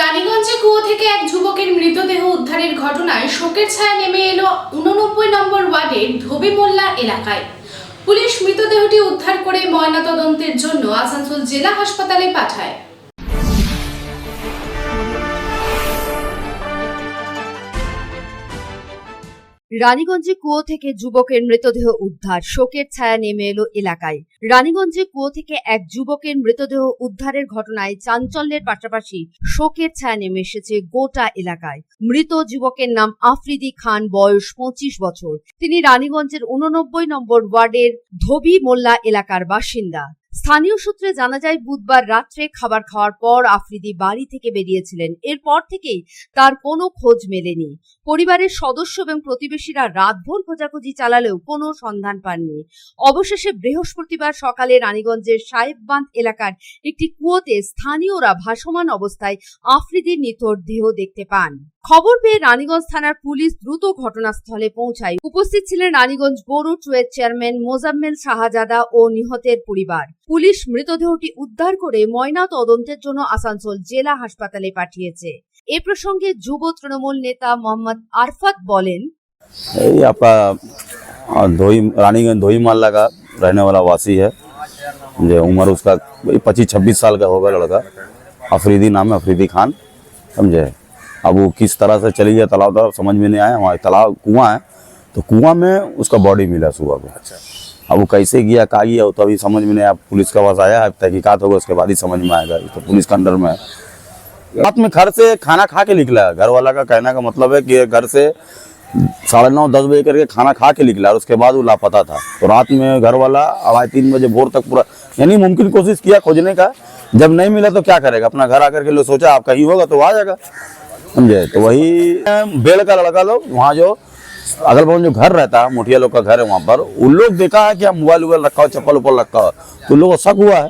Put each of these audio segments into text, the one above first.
রানীগঞ্জে কুয়ো থেকে এক যুবকের মৃতদেহ উদ্ধারের ঘটনায় শোকের ছায়া নেমে এলো উননব্বই নম্বর ওয়ার্ডের ধোবি মোল্লা এলাকায়। পুলিশ মৃতদেহটি উদ্ধার করে ময়নাতদন্তের জন্য আসানসোল জেলা হাসপাতালে পাঠায়। রানীগঞ্জে কুয়ো থেকে যুবকের মৃতদেহ উদ্ধার। শোকের ছায়া নেমে এলো এলাকায়। রানীগঞ্জে কুয়ো থেকে এক যুবকের মৃতদেহ উদ্ধারের ঘটনায় চাঞ্চল্যের পাশাপাশি শোকের ছায়া নেমে এসেছে গোটা এলাকায়। মৃত যুবকের নাম আফ্রিদি খান, বয়স পঁচিশ বছর। তিনি রানীগঞ্জের উননব্বই নম্বর ওয়ার্ডের ধোবি মোল্লা এলাকার বাসিন্দা। স্থানীয় সূত্রে জানা যায়, বুধবার রাত্রে খাবার খাওয়ার পর আফ্রিদি বাড়ি থেকে বেরিয়েছিলেন। এরপর থেকেই তার কোনো খোঁজ মেলেনি। পরিবারের সদস্য এবং প্রতিবেশীরা রাতভর খোঁজাখুঁজি চালালেও কোনো সন্ধান পাননি। অবশেষে বৃহস্পতিবার সকালে রানীগঞ্জের সাহেববাঁধ এলাকার একটি কুয়োতে স্থানীয়রা ভাসমান অবস্থায় আফ্রিদির নিথর দেহ দেখতে পান। খবর পেয়ে রানীগঞ্জ থানার পুলিশ দ্রুত ঘটনাস্থলে পৌঁছায়। উপস্থিত ছিলেন রানীগঞ্জ বোরো ট্রুয়ের চেয়ারম্যান মোজাম্মেল শাহজাদা ও নিহতের পরিবার। পুলিশ মৃতদেহটি উদ্ধার করে ময়না তদন্তের জন্য আসানসোল জেলা হাসপাতালে পাঠিয়েছে এ প্রসঙ্গে যুব তৃণমূল নেতা মোহাম্মদ আরফাত বলেন यही आपका आ, धोई रानीगंज धोई माल्ला का रहने वाला वासी है जो उम्र उसका पच्चीस छब्बीस साल का होगा लड़का अफरीदी नाम है अफरीदी खान समझे अब वो किस तरह से चली गया तालाब तरफ समझ में नहीं आया वहाँ तालाब कुआं है तो कुआं में उसका बॉडी मिला सुबह को अब वो कैसे गया का गया, वो तो अभी समझ में नहीं आया पुलिस का पास आया है तहकीकात होगा, उसके बाद ही समझ में आएगा तो पुलिस का अंडर में है। रात में घर से खाना खा के निकला घर वाला का कहने का मतलब है कि घर से साढ़े नौ, दस बजे करके खाना खा के निकला, और उसके बाद वो लापता था। तो रात में घर वाला अढ़ाई तीन बजे भोर तक पूरा, यानी मुमकिन कोशिश किया खोजने का, जब नहीं मिला तो क्या करेगा? अपना घर आकर के लोग सोचा, आप कहीं होगा तो आ जाएगा, समझे? तो वही, बेल का लड़का लोग, वहाँ जो अगल बगल जो घर रहता है, मुठिया लोग का घर है वहाँ पर, उन लोग देखा है कि हम मोबाइल उबाइल रखा हो चप्पल उप्पल रखा हो तो उन लोगों को शक हुआ है।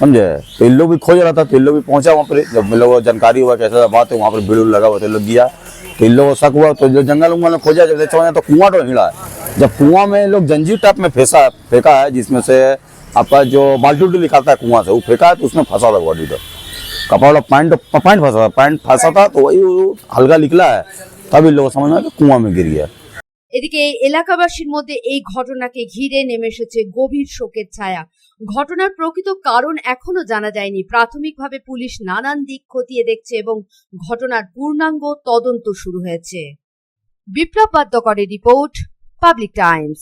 समझे? तो इन लोग भी खोज रहा था तो इन लोग भी पहुँचा वहाँ पर, जब इन लोगों को जानकारी हुआ कैसा बात है, वहाँ पर भीड़ लगा हुआ तो इन लोग गया तो इन लोगों को शक हुआ तो जो जंगल उंगल में खोजा, जब देखा तो कुआँ तो हिड़ा है। जब कुआँ में लोग जंजीर टाइप में फेंसा फेंका है, जिसमें से आपका जो बाल्टी निकालता है कुआँ से, वो फेंका है तो उसमें फंसा था बॉडी तो। कपड़ा वाला पैंट पैंट फंसा था, पैंट फंसा था तो वही हल्का निकला है। तब इन लोगों को समझ में आया कि कुआं में गिर गया এদিকে এলাকাবাসীর মধ্যে এই ঘটনাকে ঘিরে নেমে এসেছে গভীর শোকের ছায়া ঘটনার প্রকৃত কারণ এখনো জানা যায়নি প্রাথমিকভাবে পুলিশ নানান দিক খতিয়ে দেখছে এবং ঘটনার পূর্ণাঙ্গ তদন্ত শুরু হয়েছে বিপ্লব বাদ্যকরের রিপোর্ট পাবলিক টাইমস